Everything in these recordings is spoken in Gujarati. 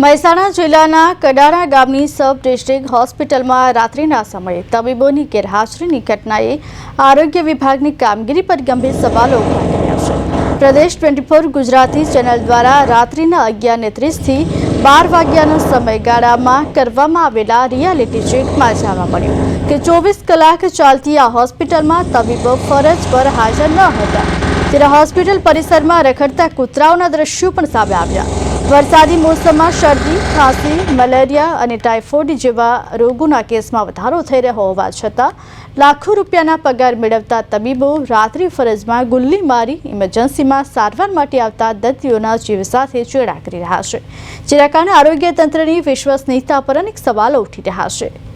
મહેસાણા જિલ્લાના કડાણા ગામની સબ ડિસ્ટ્રિક્ટ હોસ્પિટલમાં રાત્રિના સમયે તબીબોની ગેરહાજરીની ઘટનાએ આરોગ્ય વિભાગની કામગીરી પર ગંભીર સવાલો ઊભા કર્યા છે. પ્રદેશ ટ્વેન્ટી ફોર ગુજરાતી ચેનલ દ્વારા રાત્રિના અગિયારને ત્રીસથી બાર વાગ્યાનો સમયગાળામાં કરવામાં આવેલા રિયાલિટી ચેકમાં જાણવા મળ્યું કે ચોવીસ કલાક ચાલતી આ હોસ્પિટલમાં તબીબો ફરજ પર હાજર ન હતા. ત્યારે હોસ્પિટલ પરિસરમાં રખડતા કૂતરાઓના દ્રશ્યો પણ સામે આવ્યા. વરસાદી મોસમમાં શરદી, ખાંસી, મલેરિયા અને ટાઇફોઇડ જેવા રોગોના કેસમાં વધારો થઈ રહ્યો હોવા છતાં લાખો રૂપિયાના પગાર મેળવતા તબીબો રાત્રિ ફરજમાં ગુલ્લી મારી ઇમરજન્સીમાં સારવાર માટે આવતા દર્દીઓના જીવ સાથે ચેડા કરી રહ્યા છે. જેના કારણે આરોગ્ય તંત્રની વિશ્વસનીયતા પર અનેક સવાલો ઉઠી રહ્યા છે.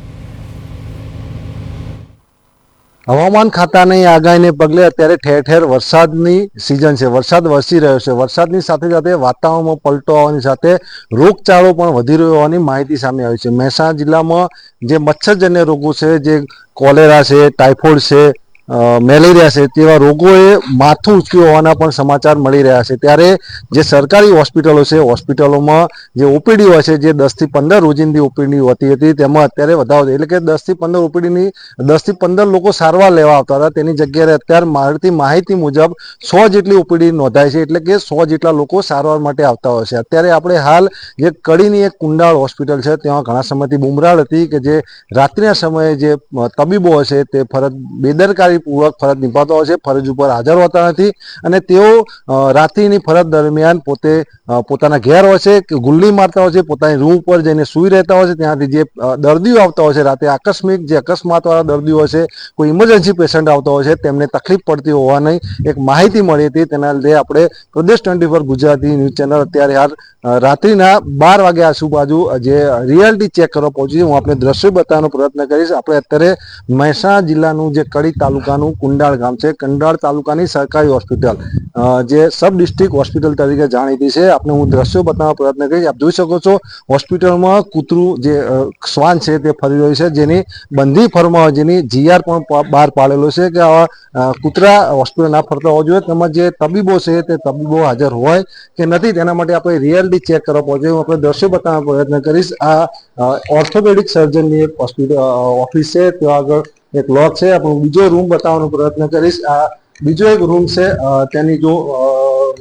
હવામાન ખાતાની આગાહીને પગલે અત્યારે ઠેર ઠેર વરસાદની સિઝન છે. વરસાદ વરસી રહ્યો છે. વરસાદની સાથે સાથે વાતાવરણમાં પલટો આવવાની સાથે રોગચાળો પણ વધી રહ્યો હોવાની માહિતી સામે આવી છે. મહેસાણા જિલ્લામાં જે મચ્છરજન્ય રોગો છે, જે કોલેરા છે, ટાઇફોઇડ છે મેલેરિયા છે તેવા રોગોએ માથું ઉચક્યું હોવાના પણ સમાચાર મળી રહ્યા છે. ત્યારે જે સરકારી હોસ્પિટલો છે, હોસ્પિટલોમાં જે ઓપીડી હોય છે, જે દસથી પંદર રોજિંદી ઓપીડી હોતી હતી, તેમાં અત્યારે વધારો એટલે કે દસથી પંદર ઓપીડીની, દસથી પંદર લોકો સારવાર લેવા આવતા હતા. તેની જગ્યાએ અત્યારે મળતી માહિતી મુજબ સો જેટલી ઓપીડી નોંધાય છે. એટલે કે સો જેટલા લોકો સારવાર માટે આવતા હોય છે. અત્યારે આપણે હાલ જે કડીની એક કુંડાળ હોસ્પિટલ છે ત્યાં ઘણા સમયથી બુમરાળ હતી કે જે રાત્રિના સમયે જે તબીબો હશે તે ફરજ બેદરકારીપૂર્વક ફરજ નિભાવતા હોય છે, ફરજ ઉપર હાજર હોતા નથી અને તેઓ રાત્રિની ફરજ દરમિયાન પોતે પોતાના ઘેર હોય છે કે ગુલ્લી મારતા હોય છે, પોતાની રૂમ ઉપર જઈને સૂઈ રહેતા હોય છે, ત્યાંથી જે દર્દીઓ આવતા હોય છે, રાતે આકસ્મિક જે અકસ્માતવાળા દર્દીઓ હોય છે, કોઈ ઇમરજન્સી પેશન્ટ આવતા હોય છે, તેમને તકલીફ પડતી હોવાની એક માહિતી મળી હતી. તેના લીધે આપણે Pradesh twenty four Gujarati news channel અત્યારે હાલ રાત્રિના બાર વાગ્યા આજુબાજુ જે રિયાલિટી ચેક કરવા પહોંચી હું આપણે દ્રશ્ય બતાવવાનો પ્રયત્ન કરીશ. આપણે અત્યારે મહેસાણા જિલ્લાનું જે કડી તાલુકાનું કુંડાળ ગામ છે. કંડાળ તાલુકાની સરકારી હોસ્પિટલ. જે સબ ડિસ્ટ્રિક્ટ હોસ્પિટલ તરીકે જાણીતી છે. આપણે હું દ્રશ્યો બતાવવાનો પ્રયત્ન કરીશ. આપ જોઈ શકો છો, હોસ્પિટલમાં કૂતરું જે શ્વાન છે તે ફરી રહ્યું છે. જેની બંધી ફરમાઓ જેની જીઆર પણ બહાર પાડેલો છે કે આવા કૂતરા હોસ્પિટલ ના ફરતા હોવા જોઈએ. તેમજ જે તબીબો છે તે તબીબો હાજર હોય કે નથી, તેના માટે આપણે રિયાલિટી ચેક કરવા પહોંચે હું આપણે દ્રશ્યો બતાવવાનો પ્રયત્ન કરીશ. આ ઓર્થોપેડિક સર્જનની એક હોસ્પિટલ ઓફિસ છે. ત્યાં આગળ એક લોક છે. આપણે બીજો રૂમ બતાવવાનો પ્રયત્ન કરીશ. આ બીજો એક રૂમ છે તેની જો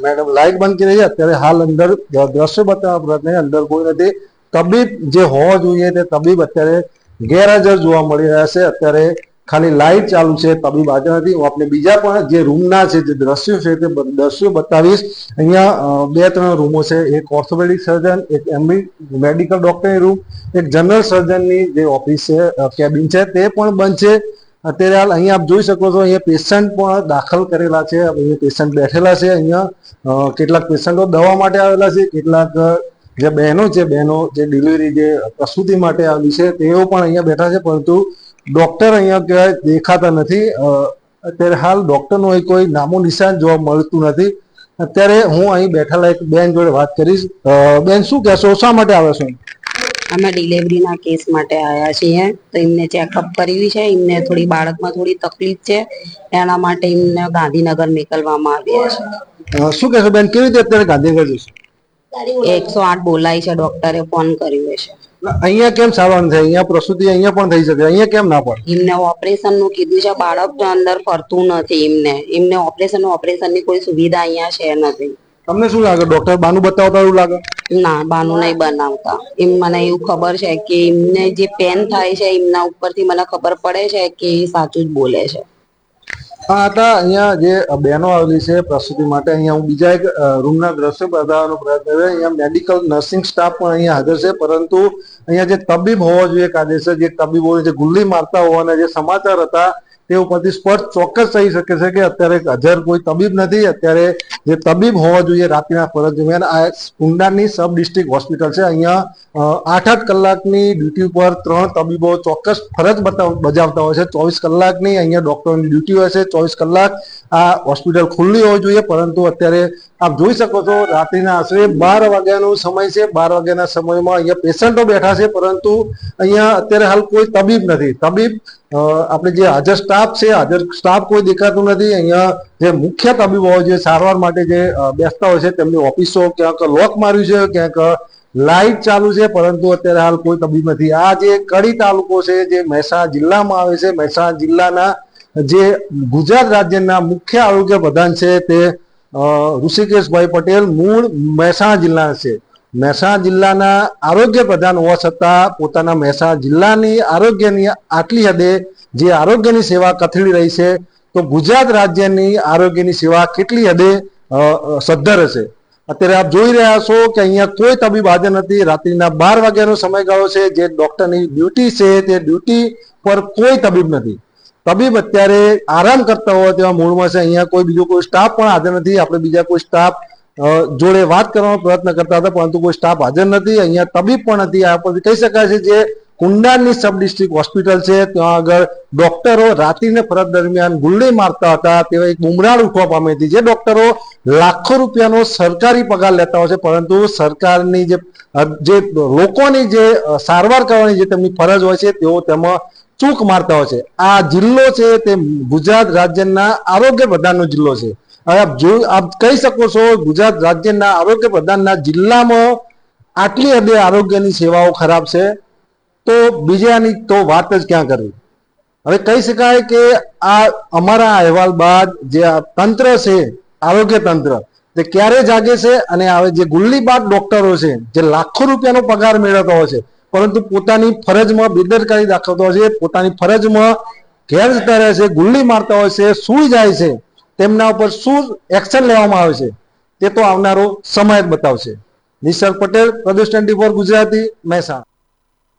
મેડમ લાઇટ બંધ કરી છે અત્યારે હાલ અંદર દ્રશ્ય બતાવવા પ્રયત્ન અંદર કોઈ નથી. તબીબ જે હોવા જોઈએ તે તબીબ અત્યારે ગેરહાજર જોવા મળી રહ્યા છે. અત્યારે ખાલી લાઇટ ચાલુ છે, તબીબ હાજર નથી. હું આપણે બીજા પણ જે રૂમના છે, જે દ્રશ્યો છે, તે દ્રશ્યો બતાવીશ. અહીંયા બે ત્રણ રૂમો છે. એક ઓર્થોપેડિક સર્જન એક એમબી મેડિકલ ડોક્ટરની રૂમ એક જનરલ સર્જનની જે ઓફિસ છે કેબિન છે, તે પણ બંધ છે. અત્યારે હાલ અહીંયા આપ જોઈ શકો છો, અહીંયા પેશન્ટ પણ દાખલ કરેલા છે. અહીંયા પેશન્ટ બેઠેલા છે અહીંયા. કેટલાક પેશન્ટો દવા માટે આવેલા છે, કેટલાક જે બહેનો છે, બહેનો જે ડિલિવરી જે પ્રસૂતિ માટે આવી છે, તેઓ પણ અહીંયા બેઠા છે, પરંતુ ડોક્ટર અહીંયા કહેવાય દેખાતા નથી. અત્યારે હાલ ડોક્ટરનું કોઈ નામો નિશાન જોવા મળતું નથી. અત્યારે હું અહીં બેઠેલા એક બેન જોડે વાત કરીશ. બેન શું કહેશો? શા માટે આવે છો? અમે ડિલિવરીના કેસ માટે આવ્યા છીએ. તો એમને ચેકઅપ કર્યું છે. એમને થોડી બાળકમાં થોડી તકલીફ છે. એના માટે એમને ગાંધીનગર મોકલવામાં આવ્યા છે. શું કહેશો બેન? કેવી રીતે અત્યારે ગાંધીનગર જશો? એકસો આઠ બોલાય છે. ડોક્ટરે ફોન કર્યો છે. અહીંયા કેમ સારવાર થાય અહીંયા પ્રસૂતિ અહીંયા પણ થઈ શકે. અહીંયા કેમ ના પડે? એમને ઓપરેશનનું કીધું છે. બાળક અંદર ફરતું નથી એમને. એમને ઓપરેશન ઓપરેશનની કોઈ સુવિધા અહીંયા છે નથી. તમને શું લાગે? ડોક્ટર બાનું બતાવતા એવું લાગે? ના બાનું નહીં બનાવતા. એમ મને એવું ખબર છે કે એમને જે પેન થાય છે એમના ઉપરથી મને ખબર પડે છે કે એ સાચું જ બોલે છે. હા હતા અહીંયા જે બહેનો આવેલી છે પ્રસૂતિ માટે અહીંયા હું બીજા એક રૂમના દ્રશ્ય બતાવવાનો પ્રયત્ન કર્યો અહીંયા મેડિકલ નર્સિંગ સ્ટાફ પણ અહીંયા હાજર છે પરંતુ અહીંયા જે તબીબ હોવા જોઈએ કાયદેસર જે તબીબો જે ગુલ્લી મારતા હોવાના જે સમાચાર હતા તે ઉપરથી સ્પષ્ટ ચોક્કસ થઈ શકે છે કે અત્યારે હાજર કોઈ તબીબ નથી, અત્યારે જે તબીબ હોવા જોઈએ રાત્રિના ફરજ દરમિયાન, આ ઉંડાની સબ ડિસ્ટ્રિક્ટ હોસ્પિટલ છે. અહીંયા આઠ આઠ કલાકની ડ્યુટી ઉપર ત્રણ તબીબો ચોક્કસ ફરજ બજાવતા હોય છે. ચોવીસ કલાકની અહીંયા ડોક્ટરની ડ્યુટી હોય છે. ચોવીસ કલાક આ હોસ્પિટલ ખુલ્લી હોવી જોઈએ, પરંતુ અત્યારે આપ જોઈ શકો છો રાત્રિના આશરે બાર વાગ્યાનો સમય છે. બાર વાગ્યાના સમયમાં અહીંયા પેશન્ટો બેઠા છે, પરંતુ અહીંયા અત્યારે હાલ કોઈ તબીબ નથી. તબીબ આપણે જે હાજર સ્ટાફ છે, હાજર સ્ટાફ કોઈ દેખાતું નથી. અહીંયા જે મુખ્ય તબીબો છે સારવાર માટે જે બેસતા હોય છે, તેમની ઓફિસો ક્યાંક લોક માર્યું છે, ક્યાંક લાઈટ ચાલુ છે, પરંતુ અત્યારે હાલ કોઈ તબીબ નથી. આ જે કડી તાલુકો છે, જે મહેસાણા જિલ્લામાં આવે છે, મહેસાણા જિલ્લાના જે ગુજરાત રાજ્યના મુખ્ય આરોગ્ય પ્રધાન છે તે ઋષિકેશભાઈ પટેલ મૂળ મહેસાણા જિલ્લાના છે. મહેસાણા જિલ્લાના આરોગ્ય પ્રધાન હોવા છતાં પોતાના મહેસાણા જિલ્લાની આરોગ્યની આટલી હદે જે આરોગ્યની સેવા કથળી રહી છે, તો ગુજરાત રાજ્યની આરોગ્યની સેવા કેટલી હદે સદ્ધર હશે અત્યારે આપ જોઈ રહ્યા છો કે અહીંયા કોઈ તબીબ હાજર નથી. રાત્રિના બાર વાગ્યાનો સમયગાળો છે, જે ડોક્ટરની ડ્યુટી છે તે ડ્યુટી પર કોઈ તબીબ નથી. તબીબ અત્યારે આરામ કરતા હોય તેવા મૂળમાં છે. અહીંયા કોઈ બીજો કોઈ સ્ટાફ પણ હાજર નથી. આપણે બીજા કોઈ સ્ટાફ જોડે વાત કરવાનો પ્રયત્ન કરતા હતા, પરંતુ કોઈ સ્ટાફ હાજર નથી. અહીંયા તબીબ પણ નથી. આ પરથી કહી શકાય છે જે કુંડાની સબ ડિસ્ટ્રિક્ટ હોસ્પિટલ છે. ત્યાં આગળ ડોક્ટરો રાત્રિને ફરજ દરમિયાન ગુલ્લી મારતા હતા. તેવા એક બુમરાળ ઉઠવા પામી હતી, જે ડોક્ટરો લાખો રૂપિયાનો સરકારી પગાર લેતા હોય છે, પરંતુ સરકારની જે જે લોકોની જે સારવાર કરવાની જે તેમની ફરજ હોય છે, તેઓ તેમાં ચૂક મારતા હોય છે. આ જિલ્લો છે તે ગુજરાત રાજ્યના આરોગ્ય પ્રધાનનો જિલ્લો છે. હવે આપ જો આપ કહી શકો છો, ગુજરાત રાજ્યના આરોગ્ય પ્રધાનના જિલ્લામાં આટલી હદે આરોગ્યની સેવાઓ ખરાબ છે. તો બીજાની તો વાત જ ક્યાં કરવી હવે કહી શકાય કે આ અમારા અહેવાલ બાદ જે તંત્ર છે, આરોગ્ય તંત્ર, તે ક્યારે જાગે છે અને હવે જે ગુલ્લીબાગ ડોક્ટરો છે, જે લાખો રૂપિયાનો પગાર મેળવતો હોય છે, પરંતુ પોતાની ફરજમાં બેદરકારી દાખવતો હોય છે, પોતાની ફરજમાં ઘેર જતા રહે છે, ગુલ્લી મારતા હોય છે, સૂઈ જાય છે. તેમના ઉપર શું એક્શન લેવામાં આવે છે તે તો આવનારો સમય જ બતાવશે. નિસર્ગ પટેલ પ્રદેશ ટ્વેન્ટી ફોર ગુજરાતી, મહેસાણા.